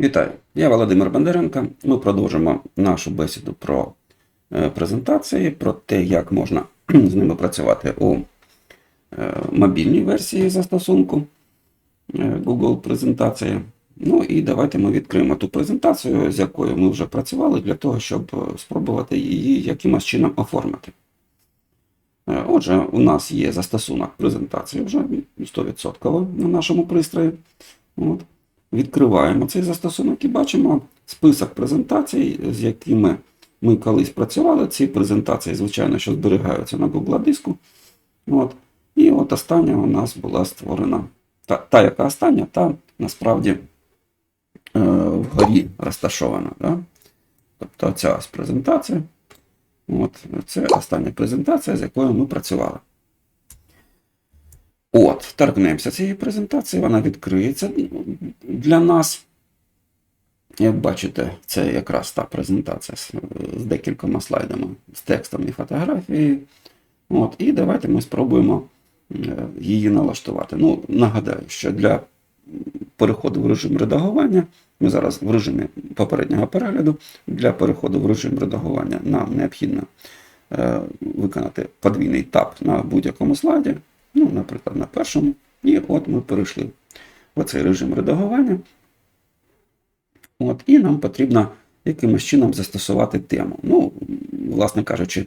Вітаю, я Володимир Бондаренко. Ми продовжимо нашу бесіду про е, презентації, про те, як можна з ними працювати у е, мобільній версії застосунку е, Google презентації. Ну і давайте ми відкриємо ту презентацію, з якою ми вже працювали, для того, щоб спробувати її якимось чином оформити. Отже, у нас є застосунок презентації вже 100% на нашому пристрої. От. Відкриваємо цей застосунок і бачимо список презентацій, з якими ми колись працювали. Ці презентації, звичайно, що зберігаються на Google диску. От. І от остання у нас була створена. Та, та яка остання, та насправді е, вгорі розташована. Да? Тобто ця презентація. От, це остання презентація, з якою ми працювали. От, торкнемося цієї презентації, вона відкриється для нас. Як бачите, це якраз та презентація з, декількома слайдами, з текстом і фотографією. От, і давайте ми спробуємо е, її налаштувати. Ну, нагадаю, що для переходу в режим редагування, ми зараз в режимі попереднього перегляду, для переходу в режим редагування нам необхідно е, виконати подвійний тап на будь-якому слайді, ну, наприклад, на першому. І от ми перейшли в цей режим редагування. От, і нам потрібно якимось чином застосувати тему. Ну, власне кажучи,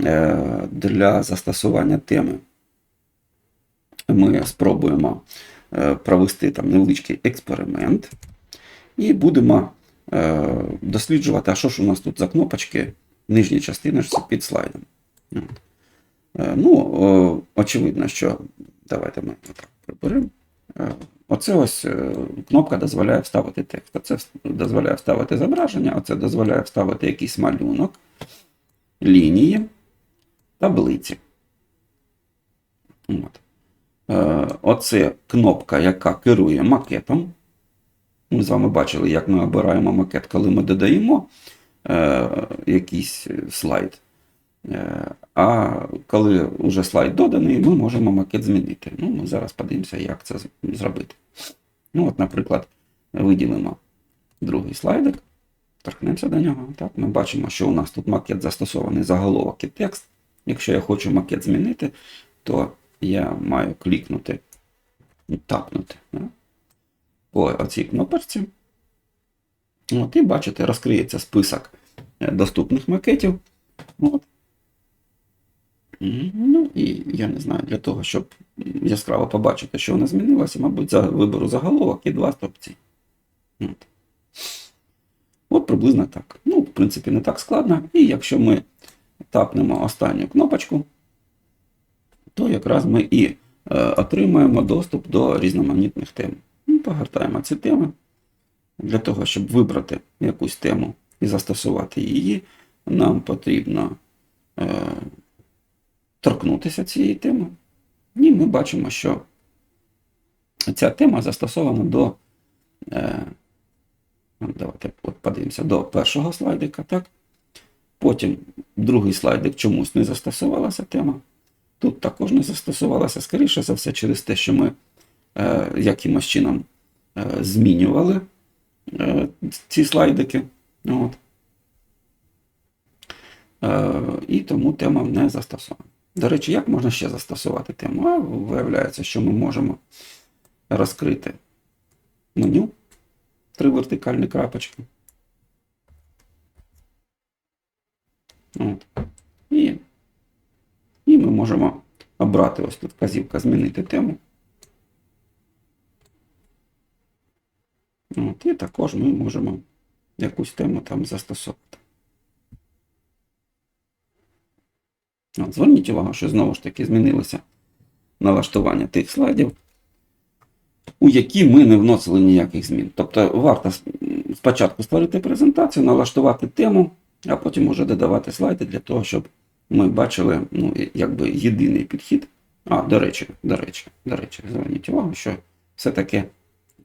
е, для застосування теми ми спробуємо е, провести там невеличкий експеримент і будемо е, досліджувати, а що ж у нас тут за кнопочки нижній частини ж під слайдом. Ну, очевидно, що давайте ми отак приберемо. Е, Оце ось е, кнопка дозволяє вставити текст. Оце дозволяє вставити зображення, оце дозволяє вставити якийсь малюнок, лінії, таблиці. От. Е, Оце кнопка, яка керує макетом. Ми з вами бачили, як ми обираємо макет, коли ми додаємо е, якийсь слайд. Е, А коли вже слайд доданий, ми можемо макет змінити. Ну, ми зараз подивимося, як це зробити. Ну, от, наприклад, виділимо другий слайдик, торкнемося до нього. Так, ми бачимо, що у нас тут макет застосований заголовок і текст. Якщо я хочу макет змінити, то я маю клікнути тапнути да, по оцій кнопочці. От, і бачите, розкриється список е, доступних макетів. От. Ну і я не знаю, для того, щоб яскраво побачити, що вона змінилася, мабуть, за виберу заголовок і два стопці. От. От приблизно так. Ну, в принципі, не так складно. І якщо ми тапнемо останню кнопочку, то якраз ми і е, отримаємо доступ до різноманітних тем. Ну, Погортаємо ці теми. Для того, щоб вибрати якусь тему і застосувати її, нам потрібно е, торкнутися цієї теми. І ми бачимо, що ця тема застосована до. Е, ну, давайте от подивимося до першого слайдика. так? Потім другий слайдик чомусь не застосувалася тема. Тут також не застосувалася, скоріше за все, через те, що ми е, якимось чином е, змінювали е, ці слайдики. От. Е, і тому тема не застосована. До речі, як можна ще застосувати тему? А виявляється, що ми можемо розкрити меню, три вертикальні крапочки. От. І, і ми можемо обрати ось тут вказівка змінити тему. От, і також ми можемо якусь тему там застосовувати. От, зверніть увагу, що знову ж таки змінилося налаштування тих слайдів, у які ми не вносили ніяких змін. Тобто варто спочатку створити презентацію, налаштувати тему, а потім уже додавати слайди для того, щоб ми бачили ну, якби єдиний підхід. А, до речі, до речі, до речі, зверніть увагу, що все-таки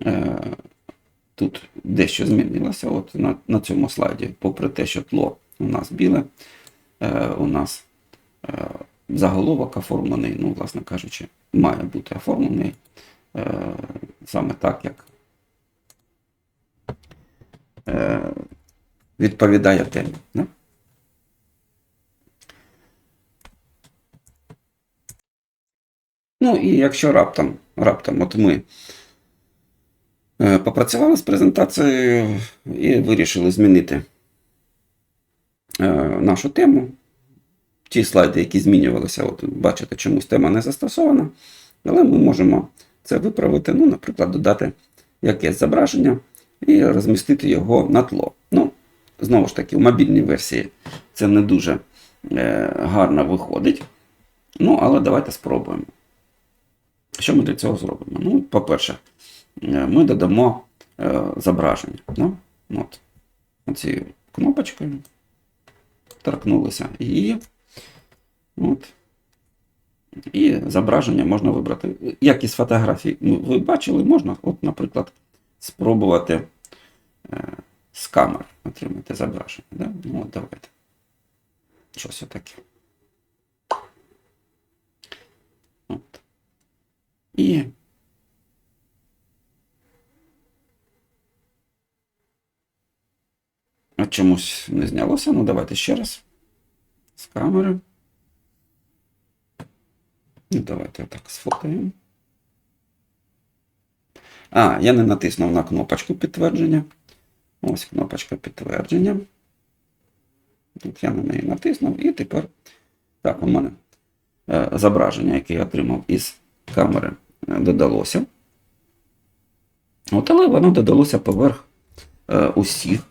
е, тут дещо змінилося. От на, на цьому слайді, попри те, що тло у нас біле, е, у нас заголовок оформлений, ну, власне кажучи, має бути оформлений е, саме так, як е, відповідає темі. Ну і якщо раптом, раптом от ми е, попрацювали з презентацією і вирішили змінити нашу тему. Ті слайди, які змінювалися, от бачите, чомусь тема не застосована, але ми можемо це виправити, ну, наприклад, додати якесь зображення і розмістити його на тло. Ну, знову ж таки, в мобільній версії це не дуже е, гарно виходить. Ну, але давайте спробуємо. Що ми для цього зробимо? Ну, по-перше, е, ми додамо е, зображення. Да? От. Оцією кнопочкою торкнулися її. От. І зображення можна вибрати. Як із фотографій ну, ви бачили, можна, от, наприклад, спробувати е, з камер отримати зображення. Да? Ну, от давайте. Щось отаке. От. І От чомусь не знялося. Ну, давайте ще раз. З камери. Ну, давайте отак сфотаємо. А, я не натиснув на кнопочку підтвердження. Ось кнопочка підтвердження. Тут я на неї натиснув і тепер так, у мене е, зображення, яке я отримав із камери, е, додалося. От, але воно додалося поверх е, усіх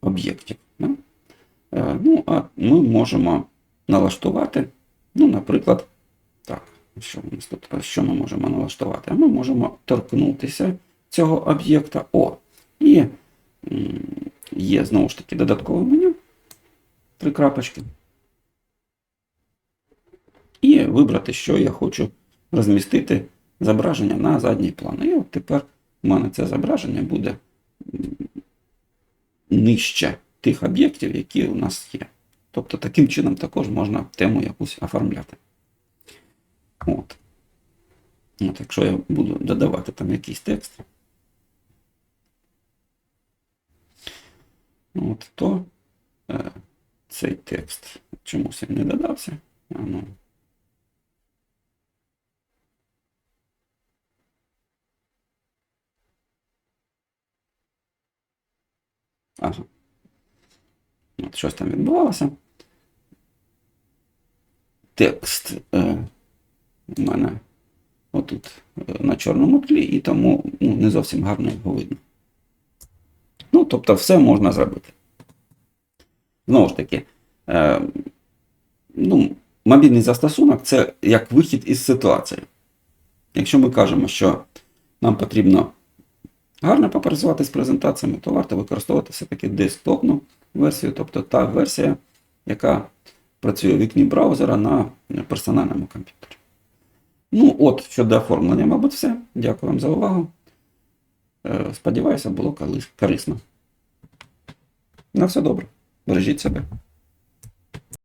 об'єктів. Ну, а ми можемо налаштувати, ну, наприклад, так, що тут, що ми можемо налаштувати? А ми можемо торкнутися цього об'єкта. О, і є знову ж таки додаткове меню. Три крапочки. І вибрати, що я хочу розмістити зображення на задній план. І от тепер у мене це зображення буде нижче тих об'єктів, які у нас є. Тобто таким чином також можна тему якусь оформляти. От. От, Якщо я буду додавати там якийсь текст, от, то е, цей текст чомусь не додався. А, ну. Ага. От щось там відбувалося. Текст е, у мене отут е, на чорному тлі, і тому ну, не зовсім гарно його видно. Ну, тобто, все можна зробити. Знову ж таки, е, ну, мобільний застосунок це як вихід із ситуації. Якщо ми кажемо, що нам потрібно гарно попрацювати з презентаціями, то варто використовувати все-таки десктопну версію, тобто та версія, яка працює у вікні браузера на персональному комп'ютері. Ну, от, щодо оформлення, мабуть, все. Дякую вам за увагу. Е, Сподіваюся, було корисно. На все добре. Бережіть себе.